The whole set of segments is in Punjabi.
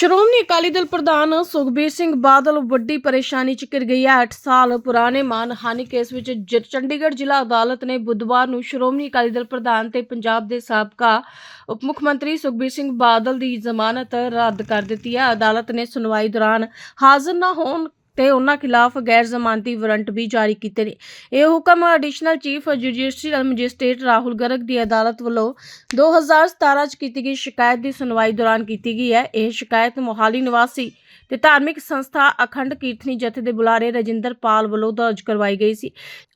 ਸ਼੍ਰੋਮਣੀ ਅਕਾਲੀ ਦਲ ਪ੍ਰਧਾਨ ਸੁਖਬੀਰ ਸਿੰਘ ਬਾਦਲ ਵੱਡੀ ਪਰੇਸ਼ਾਨੀ ਚ ਘਿਰ ਗਈ ਹੈ। 8 ਸਾਲ ਪੁਰਾਣੇ ਮਾਨਹਾਨੀ ਕੇਸ ਵਿੱਚ ਜ- ਚੰਡੀਗੜ੍ਹ ਜ਼ਿਲ੍ਹਾ ਅਦਾਲਤ ਨੇ ਬੁੱਧਵਾਰ ਨੂੰ ਸ਼੍ਰੋਮਣੀ ਅਕਾਲੀ ਦਲ ਪ੍ਰਧਾਨ ਤੇ ਪੰਜਾਬ ਦੇ ਸਾਬਕਾ ਉਪ ਮੁੱਖ ਮੰਤਰੀ ਸੁਖਬੀਰ ਸਿੰਘ ਬਾਦਲ ਦੀ ਜ਼ਮਾਨਤ ਰੱਦ ਕਰ ਦਿੱਤੀ ਹੈ। ਅਦਾਲਤ ਨੇ ਸੁਣਵਾਈ ਦੌਰਾਨ ਹਾਜ਼ਰ ਨਾ ਹੋਣ ਤੇ ਉਹਨਾਂ ਖਿਲਾਫ ਗੈਰ ਜ਼ਮਾਨਤੀ ਵਾਰੰਟ ਵੀ ਜਾਰੀ ਕੀਤੇ ਨੇ। ਇਹ ਹੁਕਮ additional chief judicial magistrate Rahul Garg ਦੀ ਅਦਾਲਤ ਵੱਲੋਂ 2017 ਚ ਕੀਤੀ ਗਈ ਸ਼ਿਕਾਇਤ ਦੀ ਸੁਣਵਾਈ ਦੌਰਾਨ ਕੀਤੀ ਗਈ ਹੈ। ਇਹ ਸ਼ਿਕਾਇਤ ਮੋਹਾਲੀ ਨਿਵਾਸੀ ਤੇ ਧਾਰਮਿਕ ਸੰਸਥਾ ਅਖੰਡ ਕੀਰਤਨੀ ਜਥੇ ਦੇ ਬੁਲਾਰੇ ਰਜਿੰਦਰ ਪਾਲ ਵੱਲੋਂ ਦਰਜ ਕਰਵਾਈ ਗਈ ਸੀ।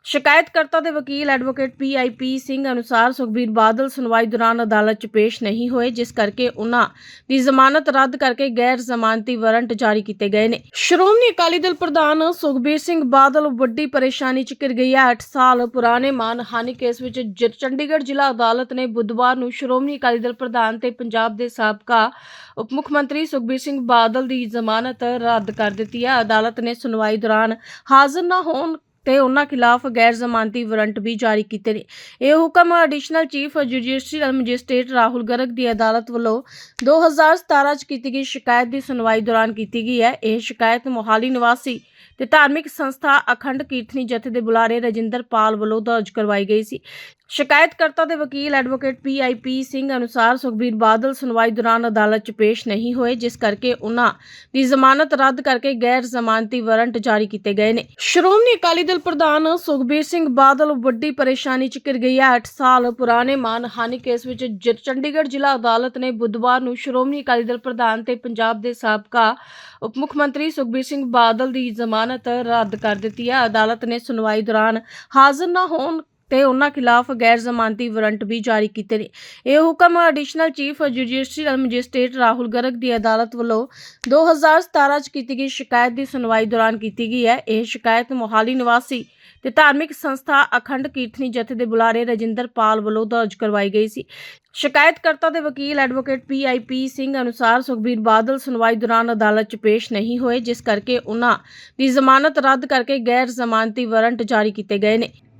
ਸ਼ਿਕਾਇਤਕਰਤਾ ਦੇ ਵਕੀਲ ਐਡਵੋਕੇਟ ਪੀਆਈਪੀ ਸਿੰਘ ਅਨੁਸਾਰ ਸੁਖਬੀਰ ਬਾਦਲ ਸੁਣਵਾਈ ਦੌਰਾਨ ਅਦਾਲਤ 'ਚ ਪੇਸ਼ ਨਹੀਂ ਹੋਏ, ਜਿਸ ਕਰਕੇ ਉਹਨਾਂ ਦੀ ਜ਼ਮਾਨਤ ਰੱਦ ਕਰਕੇ ਗੈਰ ਜ਼ਮਾਨਤੀ ਵਾਰੰਟ ਜਾਰੀ ਕੀਤੇ ਗਏ ਨੇ। ਸ਼੍ਰੋਮਣੀ ਅਕਾਲੀ ਦਲ ਪ੍ਰਧਾਨ ਸੁਖਬੀਰ ਸਿੰਘ ਬਾਦਲ ਵੱਡੀ ਪਰੇਸ਼ਾਨੀ 'ਚ ਘਿਰ ਗਈ ਹੈ। 8 ਸਾਲ ਪੁਰਾਣੇ ਮਾਨਹਾਨੀ ਕੇਸ ਵਿੱਚ ਚੰਡੀਗੜ੍ਹ ਜ਼ਿਲ੍ਹਾ ਅਦਾਲਤ ਨੇ ਬੁੱਧਵਾਰ ਨੂੰ ਸ਼੍ਰੋਮਣੀ ਅਕਾਲੀ ਦਲ ਪ੍ਰਧਾਨ ਤੇ ਪੰਜਾਬ ਦੇ ਸਾਬਕਾ ਉਪ ਮੁੱਖ ਮੰਤਰੀ ਸੁਖਬੀਰ ਸਿੰਘ ਬਾਦਲ ਦੀ ਜ਼ਮਾਨਤ ਰੱਦ ਕਰ ਦਿੱਤੀ ਹੈ। ਅਦਾਲਤ ਨੇ ਸੁਣਵਾਈ ਦੌਰਾਨ ਹਾਜ਼ਰ ਨਾ ਹੋਣ ਤੇ ਉਹਨਾਂ ਖਿਲਾਫ ਗੈਰ ਜ਼ਮਾਨਤੀ ਵਾਰੰਟ ਵੀ ਜਾਰੀ ਕੀਤੇ ਨੇ। ਇਹ ਹੁਕਮ additional chief judicial magistrate Rahul Garg ਦੀ ਅਦਾਲਤ ਵੱਲੋਂ 2017 ਚ ਕੀਤੀ ਗਈ ਸ਼ਿਕਾਇਤ ਦੀ ਸੁਣਵਾਈ ਦੌਰਾਨ ਕੀਤੀ ਗਈ ਹੈ। ਇਹ ਸ਼ਿਕਾਇਤ ਮੋਹਾਲੀ ਨਿਵਾਸੀ ਤੇ ਧਾਰਮਿਕ ਸੰਸਥਾ ਅਖੰਡ ਕੀਰਤਨੀ ਜਥੇ ਦੇ ਬੁਲਾਰੇ ਰਜਿੰਦਰ ਪਾਲ ਵੱਲੋਂ ਦਰਜ ਕਰਵਾਈ ਗਈ ਸੀ। ਸ਼ਿਕਾਇਤਕਰਤਾ ਦੇ ਵਕੀਲ ਐਡਵੋਕੇਟ ਪੀਆਈਪੀ ਸਿੰਘ ਅਨੁਸਾਰ ਸੁਖਬੀਰ ਬਾਦਲ ਸੁਣਵਾਈ ਦੌਰਾਨ ਅਦਾਲਤ 'ਚ ਪੇਸ਼ ਨਹੀਂ ਹੋਏ, ਜਿਸ ਕਰਕੇ ਉਹਨਾਂ ਦੀ ਜ਼ਮਾਨਤ ਰੱਦ ਕਰਕੇ ਗੈਰ ਜ਼ਮਾਨਤੀ ਵਾਰੰਟ ਜਾਰੀ ਕੀਤੇ ਗਏ ਨੇ। ਸ਼੍ਰੋਮਣੀ ਅਕਾਲੀ ਦਲ ਪ੍ਰਧਾਨ ਸੁਖਬੀਰ ਸਿੰਘ ਬਾਦਲ ਵੱਡੀ ਪਰੇਸ਼ਾਨੀ 'ਚ ਘਿਰ ਗਈ ਹੈ। 8 ਸਾਲ ਪੁਰਾਣੇ ਮਾਨਹਾਨੀ ਕੇਸ ਵਿੱਚ ਜ- ਚੰਡੀਗੜ੍ਹ ਜ਼ਿਲ੍ਹਾ ਅਦਾਲਤ ਨੇ ਬੁੱਧਵਾਰ ਨੂੰ ਸ਼੍ਰੋਮਣੀ ਅਕਾਲੀ ਦਲ ਪ੍ਰਧਾਨ ਤੇ ਪੰਜਾਬ ਦੇ ਸਾਬਕਾ ਉਪ ਮੁੱਖ ਮੰਤਰੀ ਸੁਖਬੀਰ ਸਿੰਘ ਬਾਦਲ ਦੀ ਜ਼ਮਾਨਤ ਰੱਦ ਕਰ ਦਿੱਤੀ ਹੈ। ਅਦਾਲਤ ਨੇ ਸੁਣਵਾਈ ਦੌਰਾਨ ਹਾਜ਼ਰ ਨਾ ਹੋਣ ਤੇ ਉਹਨਾਂ ਖਿਲਾਫ ਗੈਰ ਜ਼ਮਾਨਤੀ ਵਾਰੰਟ ਵੀ ਜਾਰੀ ਕੀਤੇ ਨੇ। ਇਹ ਹੁਕਮ additional chief judicial magistrate Rahul Garg ਦੀ ਅਦਾਲਤ ਵੱਲੋਂ 2017 ਚ ਕੀਤੀ ਗਈ ਸ਼ਿਕਾਇਤ ਦੀ ਸੁਣਵਾਈ ਦੌਰਾਨ ਕੀਤੀ ਗਈ ਹੈ। ਇਹ ਸ਼ਿਕਾਇਤ ਮੋਹਾਲੀ ਨਿਵਾਸੀ ਤੇ ਧਾਰਮਿਕ ਸੰਸਥਾ ਅਖੰਡ ਕੀਰਤਨੀ ਜਥੇ ਦੇ ਬੁਲਾਰੇ ਰਜਿੰਦਰ ਪਾਲ ਵੱਲੋਂ ਦਰਜ ਕਰਵਾਈ ਗਈ ਸੀ। ਸ਼ਿਕਾਇਤਕਰਤਾ ਦੇ ਵਕੀਲ ਐਡਵੋਕੇਟ ਪੀਆਈਪੀ ਸਿੰਘ ਅਨੁਸਾਰ ਸੁਖਬੀਰ ਬਾਦਲ ਸੁਣਵਾਈ ਦੌਰਾਨ ਅਦਾਲਤ 'ਚ ਪੇਸ਼ ਨਹੀਂ ਹੋਏ, ਜਿਸ ਕਰਕੇ ਉਹਨਾਂ ਦੀ ਜ਼ਮਾਨਤ ਰੱਦ ਕਰਕੇ ਗੈਰ ਜ਼ਮਾਨਤੀ ਵਾਰੰਟ ਜਾਰੀ ਕੀਤੇ ਗਏ ਨੇ।